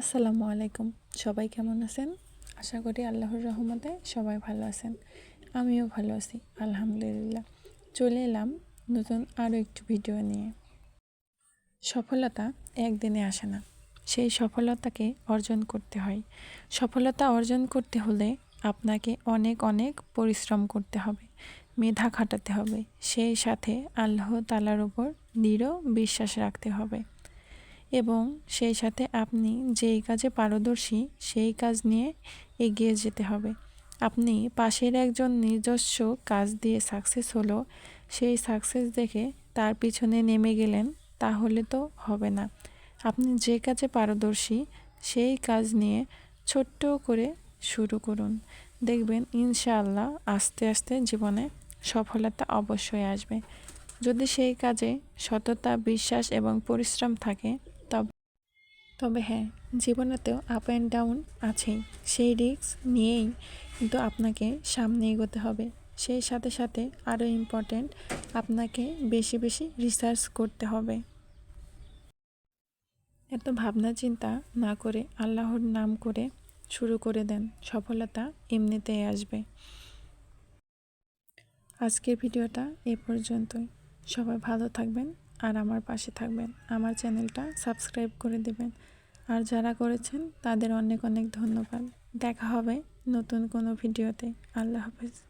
আসসালামু আলাইকুম। সবাই কেমন আছেন? আশা করি আল্লাহর রহমতে সবাই ভালো আছেন। আমিও ভালো আছি, আলহামদুলিল্লাহ। চলে এলাম নতুন আরও একটু ভিডিও নিয়ে। সফলতা একদিনে আসে না। সেই সফলতাকে অর্জন করতে হয়। সফলতা অর্জন করতে হলে আপনাকে অনেক অনেক পরিশ্রম করতে হবে। মেধা খাটাতে হবে। সেই সাথে আল্লাহ তালার উপর দৃঢ় বিশ্বাস রাখতে হবে। এবং সেই সাথে আপনি যেই কাজে পারদর্শী, সেই কাজ নিয়ে এগিয়ে যেতে হবে। আপনি পাশের একজন নিজস্ব কাজ দিয়ে সাকসেস হলো, সেই সাকসেস দেখে তার পিছনে নেমে গেলেন, তাহলে তো হবে না। আপনি যে কাজে পারদর্শী, সেই কাজ নিয়ে ছোট্ট করে শুরু করুন। দেখবেন ইনশাআল্লাহ আস্তে আস্তে জীবনে সফলতা অবশ্যই আসবে। যদি সেই কাজে সততা, বিশ্বাস এবং পরিশ্রম থাকে তবে তবে হ্যাঁ জীবনেতেও আপ অ্যান্ড ডাউন আছেই। সেই রিস্ক নিয়েই কিন্তু আপনাকে সামনে এগোতে হবে। সেই সাথে সাথে আরও ইম্পর্ট্যান্ট আপনাকে বেশি বেশি রিসার্চ করতে হবে। এত ভাবনা চিন্তা না করে আল্লাহর নাম করে শুরু করে দেন, সফলতা এমনিতেই আসবে। আজকের ভিডিওটা এ পর্যন্তই। সবাই ভালো থাকবেন। আর আমার পাশে থাকবেন। আমার চ্যানেলটা সাবস্ক্রাইব করে দেবেন। আর যারা করেছেন, তাদের অনেক অনেক ধন্যবাদ। দেখা হবে নতুন কোনো ভিডিওতে। আল্লাহ হাফেজ।